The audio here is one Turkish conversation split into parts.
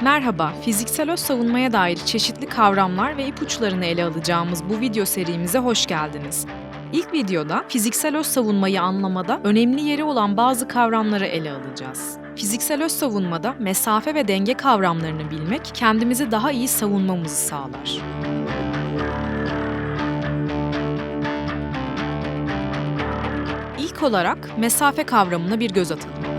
Merhaba, fiziksel öz savunmaya dair çeşitli kavramlar ve ipuçlarını ele alacağımız bu video serimize hoş geldiniz. İlk videoda fiziksel öz savunmayı anlamada önemli yeri olan bazı kavramları ele alacağız. Fiziksel öz savunmada mesafe ve denge kavramlarını bilmek kendimizi daha iyi savunmamızı sağlar. İlk olarak mesafe kavramına bir göz atalım.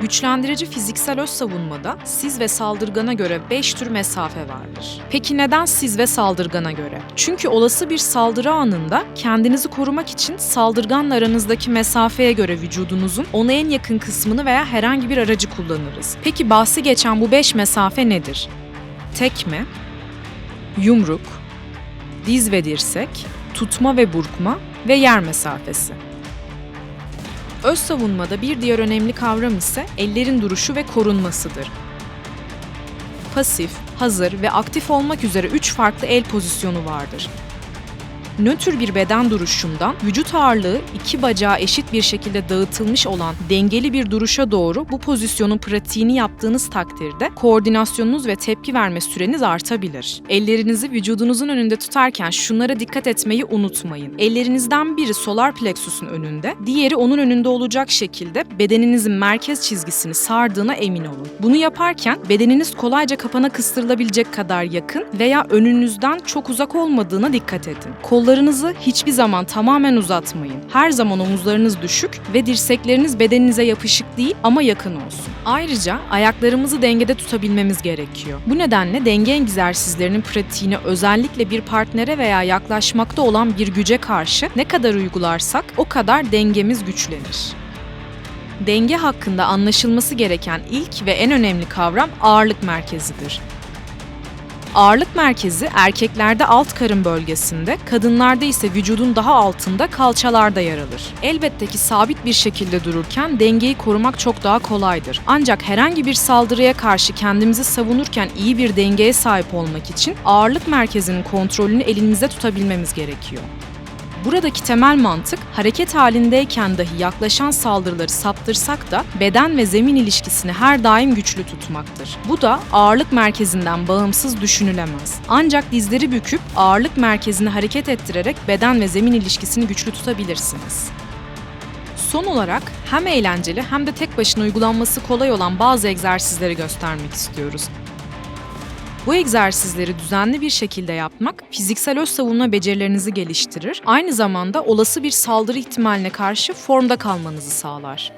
Güçlendirici fiziksel öz savunmada siz ve saldırgana göre 5 tür mesafe vardır. Peki neden siz ve saldırgana göre? Çünkü olası bir saldırı anında kendinizi korumak için saldırganla aranızdaki mesafeye göre vücudunuzun ona en yakın kısmını veya herhangi bir aracı kullanırız. Peki bahsi geçen bu 5 mesafe nedir? Tekme, yumruk, diz ve dirsek, tutma ve burkma ve yer mesafesi. Öz savunmada bir diğer önemli kavram ise ellerin duruşu ve korunmasıdır. Pasif, hazır ve aktif olmak üzere üç farklı el pozisyonu vardır. Nötr bir beden duruşundan vücut ağırlığı iki bacağı eşit bir şekilde dağıtılmış olan dengeli bir duruşa doğru bu pozisyonun pratiğini yaptığınız takdirde koordinasyonunuz ve tepki verme süreniz artabilir. Ellerinizi vücudunuzun önünde tutarken şunlara dikkat etmeyi unutmayın. Ellerinizden biri solar plexus'un önünde, diğeri onun önünde olacak şekilde bedeninizin merkez çizgisini sardığına emin olun. Bunu yaparken bedeniniz kolayca kapana kıstırılabilecek kadar yakın veya önünüzden çok uzak olmadığına dikkat edin. Kollarınızı hiçbir zaman tamamen uzatmayın. Her zaman omuzlarınız düşük ve dirsekleriniz bedeninize yapışık değil ama yakın olsun. Ayrıca ayaklarımızı dengede tutabilmemiz gerekiyor. Bu nedenle denge egzersizlerinin pratiğini özellikle bir partnere veya yaklaşmakta olan bir güce karşı ne kadar uygularsak o kadar dengemiz güçlenir. Denge hakkında anlaşılması gereken ilk ve en önemli kavram ağırlık merkezidir. Ağırlık merkezi erkeklerde alt karın bölgesinde, kadınlarda ise vücudun daha altında kalçalarda yer alır. Elbette ki sabit bir şekilde dururken dengeyi korumak çok daha kolaydır. Ancak herhangi bir saldırıya karşı kendimizi savunurken iyi bir dengeye sahip olmak için ağırlık merkezinin kontrolünü elimizde tutabilmemiz gerekiyor. Buradaki temel mantık hareket halindeyken dahi yaklaşan saldırıları saptırsak da beden ve zemin ilişkisini her daim güçlü tutmaktır. Bu da ağırlık merkezinden bağımsız düşünülemez. Ancak dizleri büküp ağırlık merkezini hareket ettirerek beden ve zemin ilişkisini güçlü tutabilirsiniz. Son olarak hem eğlenceli hem de tek başına uygulanması kolay olan bazı egzersizleri göstermek istiyoruz. Bu egzersizleri düzenli bir şekilde yapmak fiziksel öz savunma becerilerinizi geliştirir. Aynı zamanda olası bir saldırı ihtimaline karşı formda kalmanızı sağlar.